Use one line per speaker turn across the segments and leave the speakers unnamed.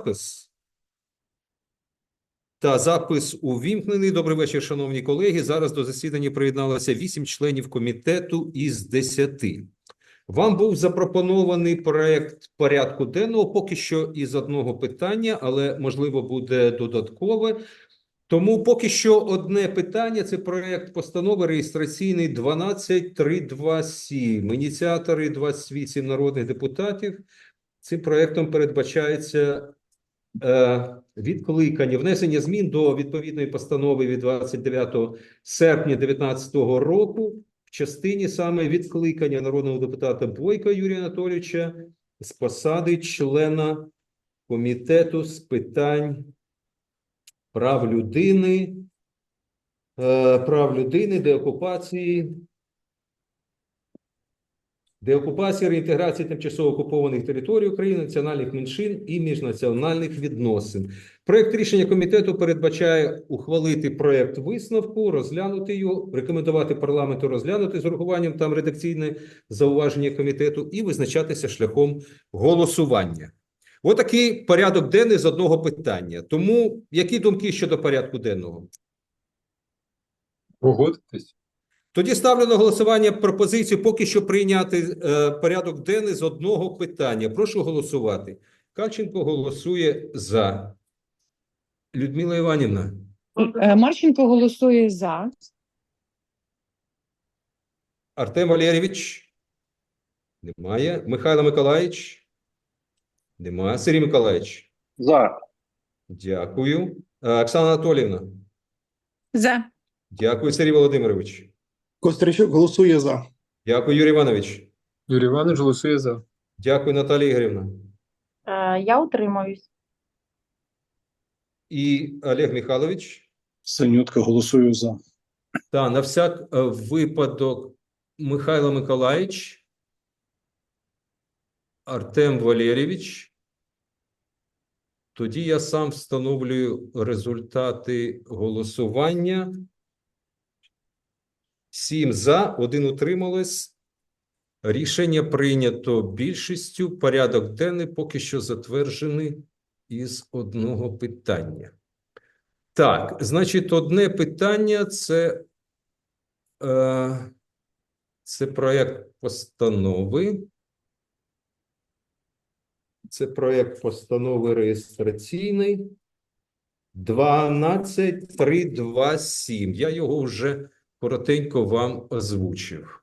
запис? Та запис увімкнений. Добрий вечір, шановні колеги. Зараз до засідання приєдналося вісім членів комітету із десяти. Вам був запропонований проект порядку денного, поки що із одного питання, але можливо буде додаткове. Тому поки що одне питання це проект постанови реєстраційний 12327. Ініціатори 28 народних депутатів. Цим проектом передбачається е, відкликання, внесення змін до відповідної постанови від 29 серпня 2019 року в частині саме відкликання народного депутата Бойка Юрія Анатолійовича з посади члена комітету з питань прав людини, е, прав людини, деокупації, деокупації, реінтеграції тимчасово окупованих територій України, національних меншин і міжнаціональних відносин. Проект рішення комітету передбачає ухвалити проект висновку, розглянути його, рекомендувати парламенту розглянути з урахуванням там редакційне зауваження комітету і визначатися шляхом голосування. Отакий порядок денний з одного питання. Тому які думки щодо порядку денного?
Погодитись?
Тоді ставлю на голосування пропозицію поки що прийняти е, порядок денний з одного питання. Прошу голосувати. Кальченко голосує за. Людмила Іванівна.
Е, Марченко голосує за.
Артем Валерійович? Немає. Михайло Миколаївич? Немає. Сергій Миколаївич?
За.
Дякую. Е, Оксана Анатоліївна?
За.
Дякую, Сергій Володимирович.
Костричук голосує за.
Дякую, Юрій Іванович.
Юрій Іванович голосує за.
Дякую, Наталія Ігорівна.
Е, Я утримуюсь.
І Олег Михайлович.
Синютка голосую за.
Та на всяк е, випадок Михайло Миколаївич, Артем Валерійович. Тоді я сам встановлюю результати голосування. Сім за, один утрималось. Рішення прийнято більшістю. Порядок денний поки що затверджений із одного питання. Так, значить, одне питання це, е, це проєкт постанови. Це проєкт постанови реєстраційний 12327. Я його вже коротенько вам озвучив.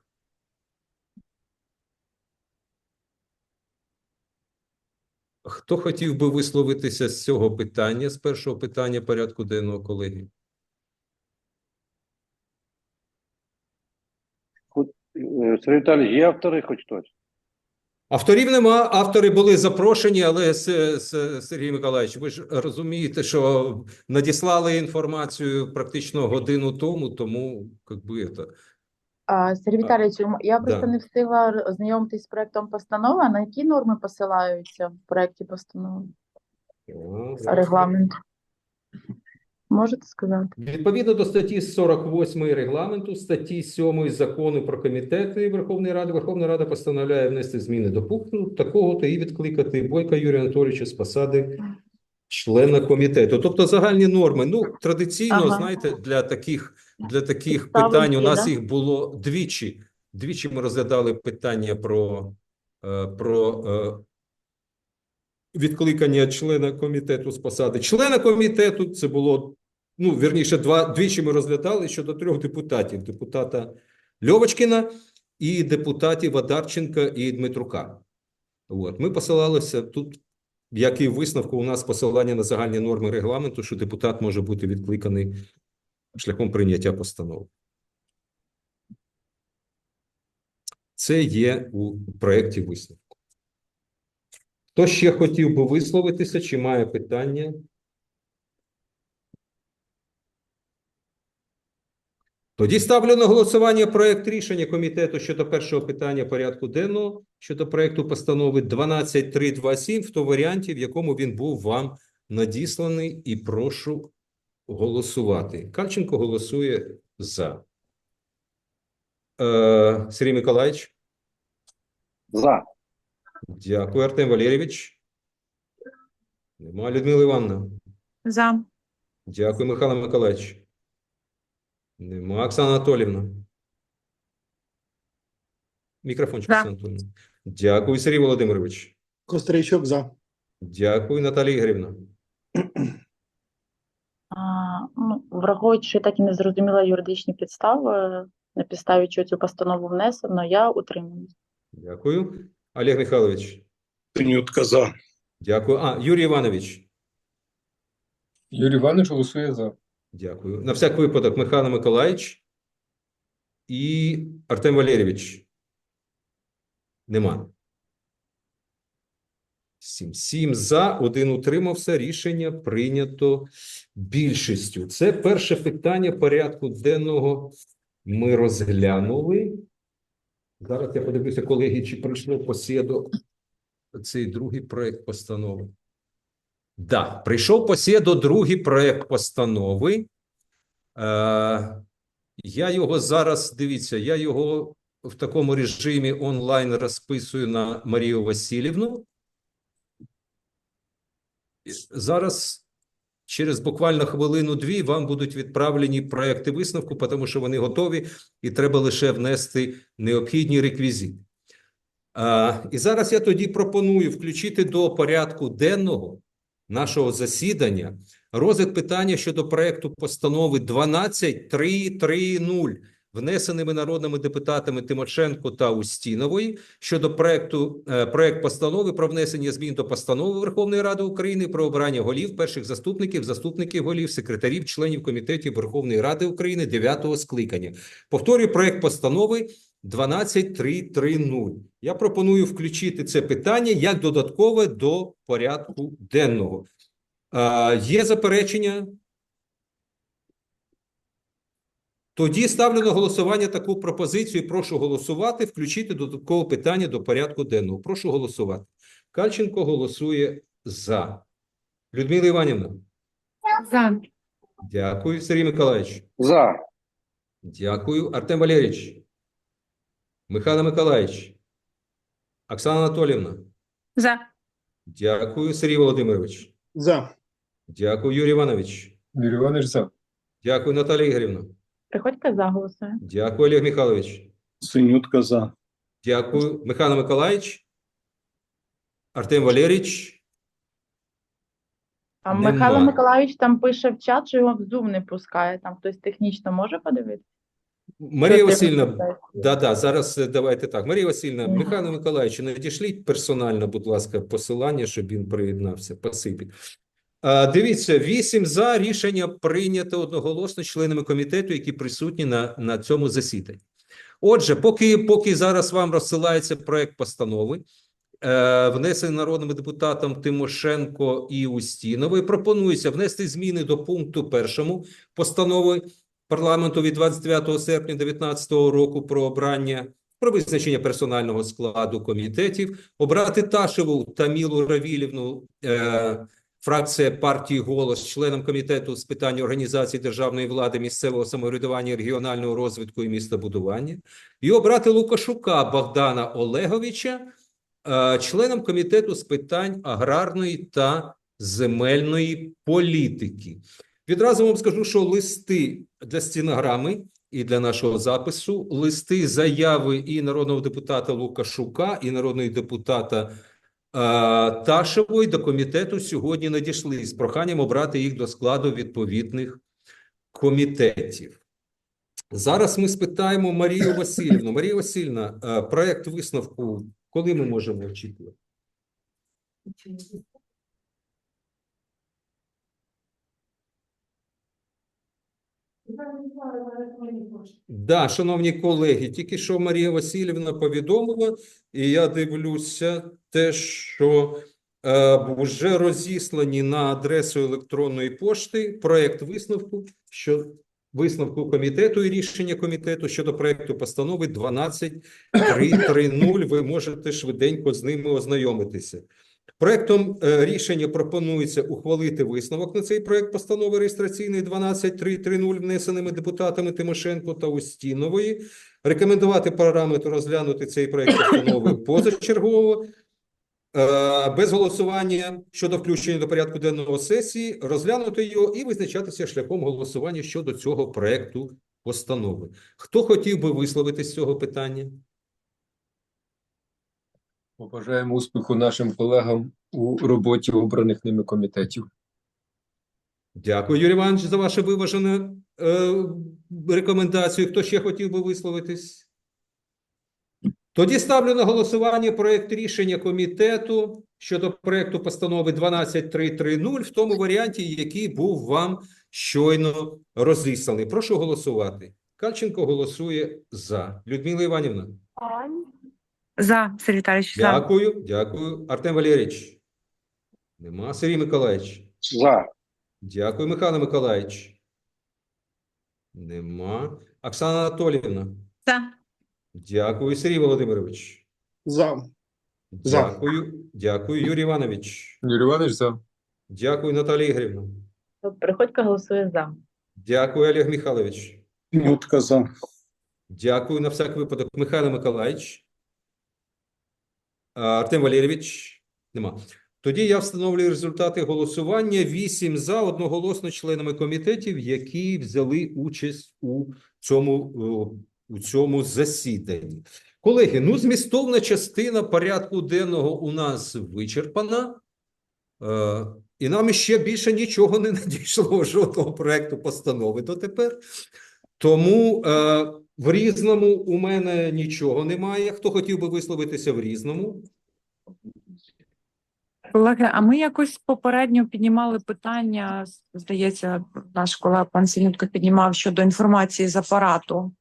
Хто хотів би висловитися з цього питання, з першого питання порядку денного, колеги?
Е, Сергій Віталійович, є автори хоч хтось?
Авторів нема, автори були запрошені, але Сергій Миколаївич, ви ж розумієте, що надіслали інформацію практично годину тому, тому як би це.
Сергій Віталійович, я просто
да.
не встигла ознайомитись з проектом постанови. А на які норми посилаються в проекті постанови? Регламент. Можете сказати?
Відповідно до статті 48 регламенту, статті 7 закону про комітети Верховної Ради, Верховна Рада постановляє внести зміни до пункту такого-то і відкликати Бойка Юрія Анатолійовича з посади члена комітету. Тобто загальні норми. Ну, традиційно,
Ага.
знаєте, для таких, для таких
Ставимо
питань у нас
да?
їх було двічі. Двічі ми розглядали питання про, е, про е, відкликання члена комітету з посади. Члена комітету це було, ну, вірніше, два, двічі ми розглядали щодо трьох депутатів: депутата Льовочкіна і депутатів Адарченка і Дмитрука. От. Ми посилалися тут, як і висновку, у нас посилання на загальні норми регламенту, що депутат може бути відкликаний шляхом прийняття постанови. Це є у проєкті висновку. Хто ще хотів би висловитися, чи має питання? Тоді ставлю на голосування проект рішення комітету щодо першого питання порядку денного щодо проекту постанови 12327 в тому варіанті, в якому він був вам надісланий, і прошу голосувати. Кальченко голосує за. Е, Сергій Миколаївич?
За.
Дякую, Артем Валерійович. Нема. Людмила Івановна.
За.
Дякую, Михайло Миколаївич. Нема. Оксана Анатолівна. Мікрофончик. Оксана Анатолівна. Дякую, Сергій Володимирович.
Костричок за.
Дякую, Наталія Ігорівна.
Ну, враховуючи, що я так і не зрозуміла юридичні підстави, на підставі чого цю постанову внесено, я утримуюсь.
Дякую. Олег Михайлович.
Синютка за.
Дякую. А, Юрій Іванович.
Юрій Іванович голосує за.
Дякую. На всяк випадок Михайло Миколаївич і Артем Валерійович. Нема. Сім. Сім за, один утримався. Рішення прийнято більшістю. Це перше питання порядку денного ми розглянули. Зараз я подивлюся, колеги, чи прийшло посєдо цей другий проект постанови. Да, прийшов посєдо другий проект постанови. Е, я його зараз, дивіться, я його в такому режимі онлайн розписую на Марію Васильівну. Зараз через буквально хвилину-дві вам будуть відправлені проекти висновку, тому що вони готові, і треба лише внести необхідні реквізити. А, і зараз я тоді пропоную включити до порядку денного нашого засідання розгляд питання щодо проекту постанови 12330, внесеними народними депутатами Тимошенко та Устінової щодо проекту е, проект постанови про внесення змін до постанови Верховної Ради України про обрання голів, перших заступників, заступників голів, секретарів, членів комітетів Верховної Ради України дев'ятого скликання. Повторюю проект постанови 12330. Я пропоную включити це питання як додаткове до порядку денного. А, є заперечення? Тоді ставлю на голосування таку пропозицію. і Прошу голосувати, включити додаткове питання до порядку денного. Прошу голосувати. Кальченко голосує за. Людмила Іванівна.
За.
Дякую. Сергій Миколаївич.
За.
Дякую. Артем Валерійович. Михайло Миколаївич. Оксана Анатолівна.
За.
Дякую. Сергій Володимирович.
За.
Дякую, Юрій Іванович.
Юрій Іванович за.
Дякую, Наталія Ігорівна.
Приходьте за голосує.
Дякую, Олег Михайлович.
Синютка за.
Дякую, Михайло Миколаївич. Артем Валерійович.
А
Нема.
Михайло Миколаївич там пише в чат, що його в Zoom не пускає. Там хтось технічно може подивитися?
Марія Васильівна. Да, да, зараз е, давайте так. Марія Васильівна,
Мгм.
Михайло Миколаївич, надішліть персонально, будь ласка, посилання, щоб він приєднався. Спасибі. Дивіться, вісім за рішення прийнято одноголосно членами комітету, які присутні на, на цьому засіданні. Отже, поки, поки зараз вам розсилається проект постанови, е, внесений народними депутатом Тимошенко і Устіновою, пропонується внести зміни до пункту першому постанови парламенту від 29 серпня 2019 року про обрання про визначення персонального складу комітетів, обрати Ташеву Тамілу Равілівну, е, фракція партії «Голос», членом комітету з питань організації державної влади, місцевого самоврядування, регіонального розвитку і містобудування, і обрати Лукашука Богдана Олеговича, е, членом комітету з питань аграрної та земельної політики. Відразу вам скажу, що листи для стінограми і для нашого запису, листи заяви і народного депутата Лукашука, і народного депутата Ташевої до комітету сьогодні надійшли з проханням обрати їх до складу відповідних комітетів. Зараз ми спитаємо Марію Васильівну. Марія Васильівна, е, проект висновку, коли ми можемо очікувати? Да, шановні колеги, тільки що Марія Васильівна повідомила, і я дивлюся те, що е, вже розіслані на адресу електронної пошти проект висновку, що висновку комітету і рішення комітету щодо проекту постанови 12330. Ви можете швиденько з ними ознайомитися. Проектом е, рішення пропонується ухвалити висновок на цей проект постанови реєстраційний 12330, внесеними депутатами Тимошенко та Устінової. Рекомендувати парламенту розглянути цей проект постанови позачергово е, без голосування щодо включення до порядку денного сесії, розглянути його і визначатися шляхом голосування щодо цього проекту постанови. Хто хотів би висловитись з цього питання?
Побажаємо успіху нашим колегам у роботі обраних ними комітетів.
Дякую, Юрій Іванович, за вашу виважену е, рекомендацію. Хто ще хотів би висловитись? Тоді ставлю на голосування проект рішення комітету щодо проекту постанови 12330 в тому варіанті, який був вам щойно розісланий. Прошу голосувати. Кальченко голосує за. Людмила Іванівна.
За. Сергій Віталійович. За.
Дякую, дякую. Артем Валерійович. Нема. Сергій Миколаївич.
За.
Дякую, Михайло Миколаївич. Нема. Оксана Анатоліївна.
За.
Дякую, Сергій Володимирович.
За. За.
Дякую. Дякую, Юрій Іванович.
Юрій Іванович за.
Дякую, Наталія Ігорівна.
Приходько голосує за.
Дякую, Олег Михайлович.
Синютка за.
Дякую на всяк випадок, Михайло Миколаївич. Артем Валерійович. Нема. Тоді я встановлюю результати голосування. Вісім за одноголосно членами комітетів, які взяли участь у цьому, у цьому засіданні. Колеги, ну змістовна частина порядку денного у нас вичерпана. Е, і нам ще більше нічого не надійшло жодного проекту постанови дотепер. Тому е, в різному у мене нічого немає. Хто хотів би висловитися в різному?
Колеги, а ми якось попередньо піднімали питання, здається, наш колега пан Синютко піднімав щодо інформації з апарату.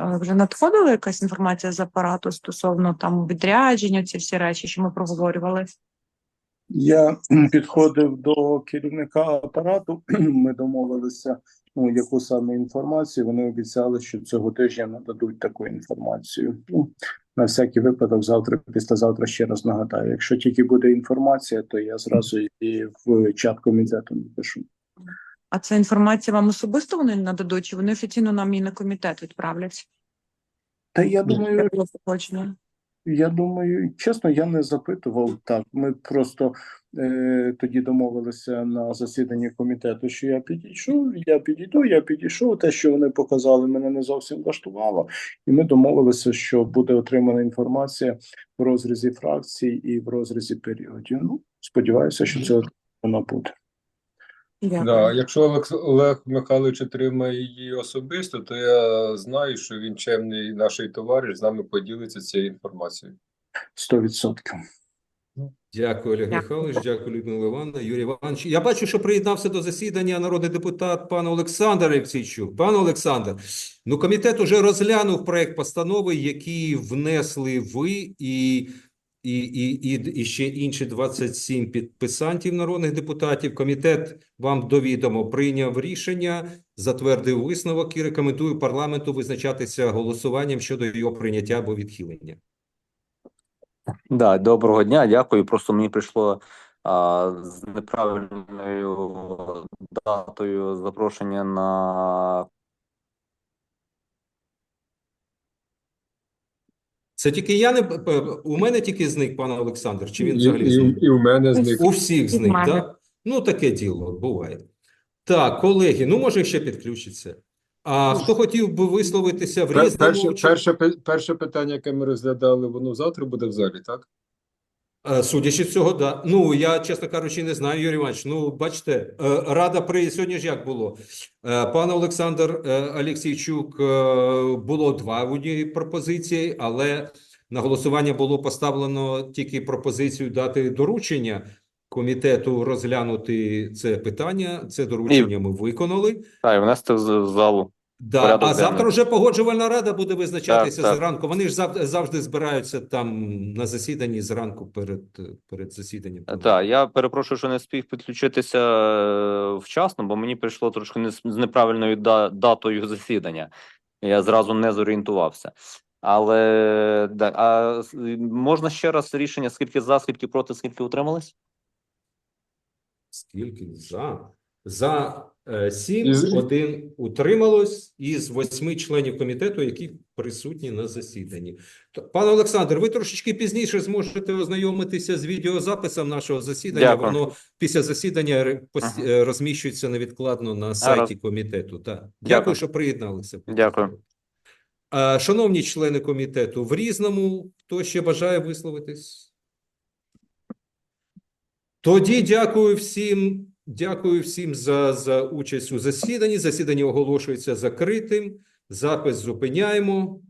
Е, Вже надходила якась інформація з апарату стосовно там відрядження, ці всі речі, що ми проговорювали?
Я підходив до керівника апарату. Ми домовилися, ну яку саме інформацію. Вони обіцяли, що цього тижня нададуть таку інформацію. Ну, на всякий випадок, завтра, післязавтра ще раз нагадаю. Якщо тільки буде інформація, то я зразу і в чат комітету напишу.
А ця інформація вам особисто вони нададуть, чи вони офіційно нам її на комітет відправлять?
Та я думаю? Я думаю, чесно, я не запитував так. Ми просто е, тоді домовилися на засіданні комітету, що я підійшов, я підійду, я підійшов. Те, що вони показали, мене не зовсім влаштувало. І ми домовилися, що буде отримана інформація в розрізі фракцій і в розрізі періодів. Ну, сподіваюся, що це воно буде.
Дякую.
Да, якщо Олег, Олег Михайлович отримає її особисто, то я знаю, що він чемний наш товариш з нами поділиться цією інформацією.
Сто відсотків.
Дякую, Олег Михайлович. Дякую, Людмила Івановна, Юрій Іванович. Я бачу, що приєднався до засідання народний депутат пан Олександр Олексійчук. Пан Олександр, ну комітет уже розглянув проект постанови, які внесли ви і, і, і, і, і ще інші 27 підписантів народних депутатів. Комітет вам довідомо прийняв рішення, затвердив висновок і рекомендує парламенту визначатися голосуванням щодо його прийняття або відхилення.
Да, доброго дня, дякую. Просто мені прийшло а, з неправильною датою запрошення на
Це тільки я не у мене тільки зник пан Олександр. Чи він
взагалі
взагалі
і,
і,
і у мене з них.
У всіх зник, так? Ну, таке діло буває. Так, колеги, ну може ще підключиться. А хто хотів би висловитися в різному?
Перше,
чи-
перше, перше питання, яке ми розглядали, воно завтра буде в залі, так?
Е, Судячи з цього, да. Ну, я, чесно кажучи, не знаю, Юрій Іванович. Ну, бачите, е, рада при сьогодні ж як було? Е, Пан Олександр Олексійчук, е, було два в одній пропозиції, але на голосування було поставлено тільки пропозицію дати доручення комітету розглянути це питання. Це доручення ми виконали.
та, і внести в залу.
Да, а завтра вже погоджувальна рада буде визначатися
Так, так.
зранку. Вони ж завжди збираються там на засіданні зранку перед, перед засіданням.
Так, я перепрошую, що не встиг підключитися е, вчасно, бо мені прийшло трошки не з неправильною да- датою засідання. Я зразу не зорієнтувався. Але да, а можна ще раз рішення, скільки за, скільки проти, скільки утримались?
Скільки за? За е, сім, один утрималось із восьми членів комітету, які присутні на засіданні. Пане Олександр, ви трошечки пізніше зможете ознайомитися з відеозаписом нашого засідання.
Дякую.
Воно після засідання е, розміщується невідкладно на сайті комітету. Так. Дякую,
Дякую.
що приєдналися.
Дякую.
Е, Шановні члени комітету, в різному, хто ще бажає висловитись? Тоді дякую всім, дякую всім за, за участь у засіданні. Засідання оголошується закритим. Запис зупиняємо.